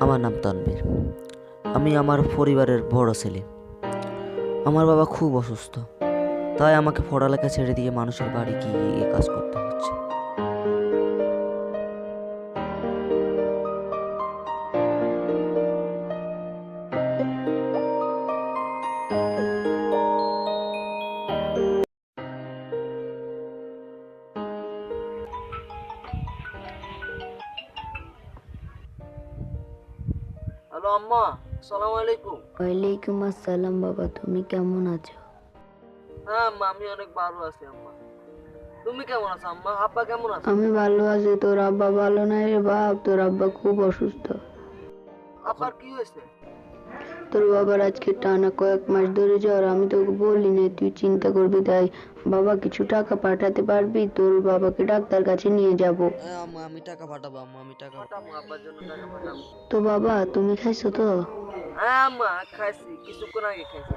আমার নাম তানবীর আমি আমার পরিবারের বড় ছেলে। আমার বাবা খুব অসুস্থ। তাই আমাকে পড়ালেখা ছেড়ে দিয়ে মানুষের বাড়ি গিয়ে কাজ আম্মা আসসালামু আলাইকুম। ওয়ালাইকুম আসসালাম বাবা তুমি কেমন আছো? হ্যাঁ আম্মা আমি অনেক ভালো আছি আম্মা। তুমি কেমন আছো আম্মা? আব্বা কেমন আছে? আমি ভালো আছি তোর আব্বা ভালো নাই রে বাপ তোর আব্বা খুব অসুস্থ। আব্বার কি হয়েছে? তোর বাবার আজকে টানা কয়েক মাস ধরে জ্বর আমি তোকে বলি না তুই চিন্তা করবি তাই। বাবা কিছু টাকা পাঠাতে পারবি? তোর বাবাকে ডাক্তার কাছে নিয়ে যাব। আমি টাকা পাঠাবো আমি টাকা পাঠাবো আব্বার জন্য টাকা পাঠাবো। তো বাবা তুমি খাইছো তো? হ্যাঁ আম্মা খাইছি কিছুক্ষণ আগে খাইছি।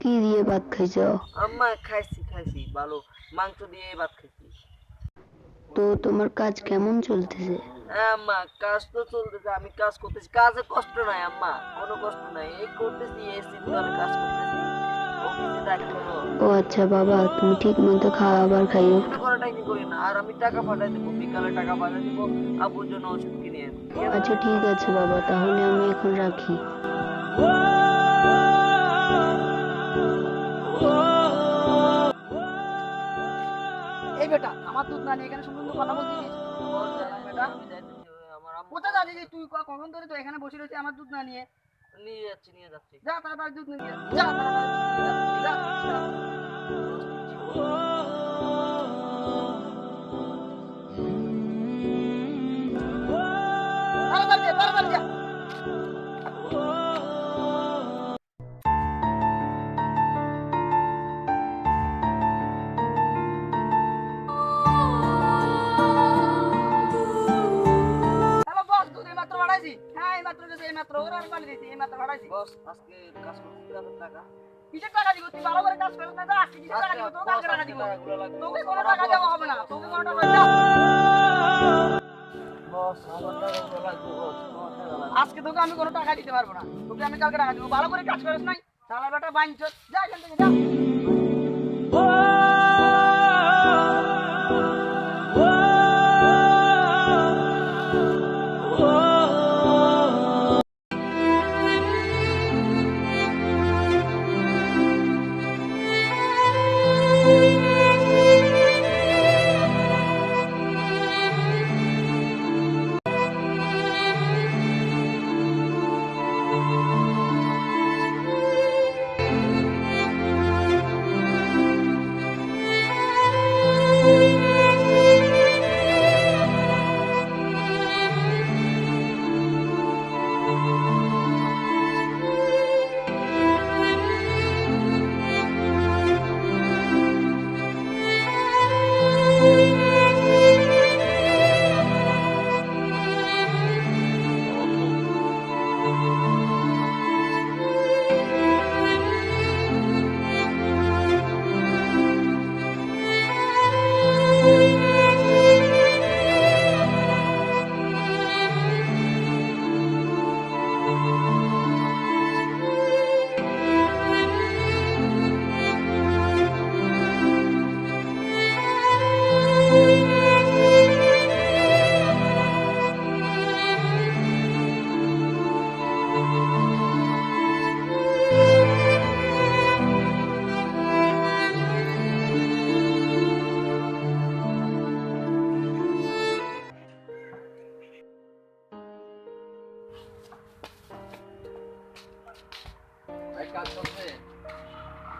কি দিয়ে ভাত খাইছো? আম্মা খাইছি খাইছি ভালো মাংস দিয়ে ভাত খাইছি। তো তোমার কাজ কেমন চলতেছে? হ্যাঁ আম্মা কাজ তো চলতেছে আমি কাজ করতেছি। কাজে কষ্ট নাই আম্মা কোনো কষ্ট নাই। এই করতেছি এই শীতকালে কাজ করতেছি। ও আচ্ছা বাবা তুমি ঠিক মতো খাবার খাইও। করাটাই করি না আর আমি টাকা পাঠাই দেবো বিকালে টাকা পাঠাই দেবো আব্বুর জন্য ওষুধ কিনে? আচ্ছা ঠিক আছে বাবা তাহলে আমি এখন রাখি। এই বেটা আমার দুধ না। নিয়ে এখানে সুন্দর কথা বলছিস কোথায় যাচ্ছিস তুই? কখন ধরে তো এখানে বসে রয়েছে আমার দুধ না নিয়ে? নিয়ে যাচ্ছি নিয়ে যাচ্ছি। যা তাড়াতাড়ি দুধ নিয়ে। যা। তাড়াতাড়ি। যা, দিছি আমি মাত্র ভাড়াইছি। বস আজকে কাজ করতে টাকা। কিসের টাকা দিব তুই ভালো করে কাজ করছ না যা আজকে কিসের টাকা দিব তোকে কালকে টাকা দিব তোকে কোনো টাকা দেওয়া হবে না তোকে কোনো টাকা বস আমার টাকাগুলো লাগবে বস আমার টাকা লাগবে। আজকে তোকে আমি কোনো টাকা দিতে পারব না। তোকে আমি কালকে টাকা দিব। ভালো করে কাজ করিস নাই? শালা বেটা বাঞ্চ যা এখান থেকে যা।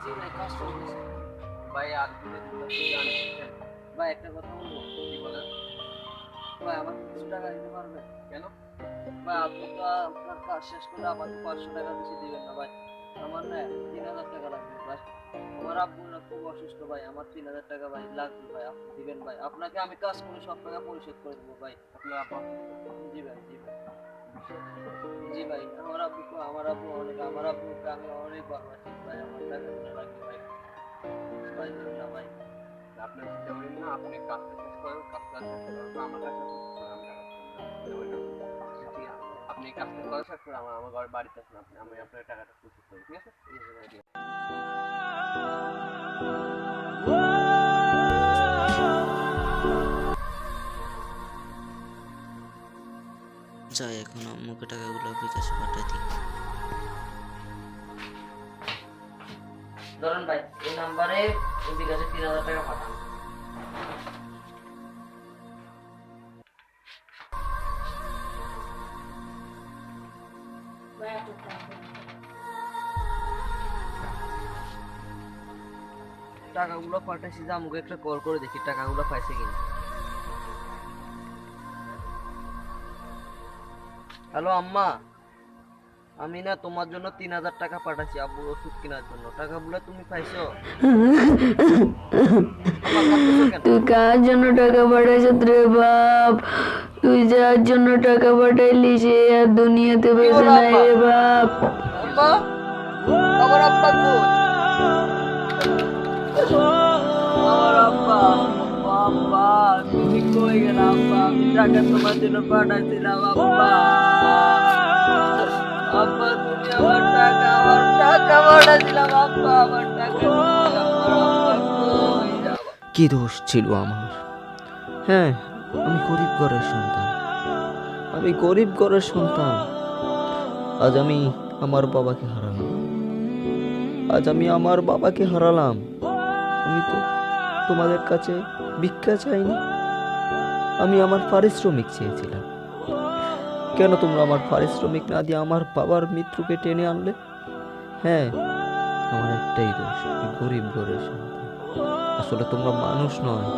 ভাই কাজ চলছে ভাই আর ভাই, একটা কথা বলব? কি বলেন ভাই আমাকে কিছু টাকা দিতে পারবে? কেন? ভাই, আপনি তো আপনার কাজ শেষ করে আমাকে পাঁচশো টাকা বেশি দিবেন না, ভাই। আমার না তিন হাজার টাকা লাগবে, ভাই। আমার আব্বু না খুব অসুস্থ, ভাই। আমার তিন হাজার টাকা, ভাই, লাগবে, ভাই। আপনি দিবেন, ভাই। আপনাকে আমি কাজ করে সব টাকা পরিশোধ করে দেবো, ভাই। আপনার আব্বা জি ভাই জি ভাই জি, ভাই। আমার আব্বু আমার আব্বু অনেক আমার আব্বুকে আমি অনেক ভালোবাসি ভাই দিন না ভাই আপনার চিন্তা করেন না আপনি কাজটা শেষ করেন কাজটা শেষ করার পর আমার কাছে টাকা দিচ্ছি। চিন্তা করেন না। ঠিক আছে? আপনি আপনি কাজটা করা শেষ করে আমার আমার ঘরে বাড়িতে আসুন আপনি আমি আপনার টাকাটা পরিশোধ করব ঠিক আছে যাই এখন আম্মুকে টাকাগুলো বিকাশে পাঠিয়ে দিই ধরেন ভাই এই নাম্বারে বিকাশে তিন হাজার টাকা পাঠান টাকাগুলো পাঠাইছি যে আমাকে একটা কল করে দেখি টাকাগুলো পাইছে কিনা। হ্যালো আম্মা। আমি না তোমার জন্য তিন হাজার টাকা পাঠাচ্ছি আব্বুর ওষুধ কেনার জন্য। টাকাগুলো তুমি পাইছো? তুই কার জন্য টাকা পাঠাইছ রে বাপ? তুই যার জন্য টাকা পাঠাইলি সে আর দুনিয়াতে বেঁচে বলো নাই? রে বাপ। আমার আব্বা কই? আমার আব্বা আব্বা তুমি কই আব্বা? টাকা তোমার জন্য পাঠাইছিলাম আব্বা। কি দোষ ছিল আমার? হ্যাঁ আমি গরিব ঘরের সন্তান। আমি গরিব ঘরের সন্তান। আজ আমি আমার বাবাকে হারালাম। আজ আমি আমার বাবাকে হারালাম। আমি তো তোমাদের কাছে ভিক্ষা চাইনি। আমি আমার পারিশ্রমিক চেয়েছিলাম। কেন তোমরা আমার পারিশ্রমিক না দিয়ে আমার বাবার মৃত্যুকে টেনে আনলে? হ্যাঁ আমার একটাই দোষ গরিব ঘরের সন্তান। আসলে তোমরা মানুষ নয়,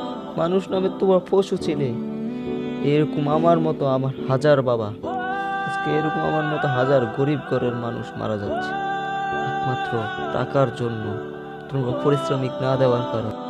মানুষ নামে তোমরা পশু ছিলে এরকম আমার মতো আমার হাজার বাবা, আজকে এরকম আমার মতো হাজার গরিব ঘরের মানুষ মারা যাচ্ছে। একমাত্র টাকার জন্য তোমরা পরিশ্রমিক না দেওয়ার কারণে।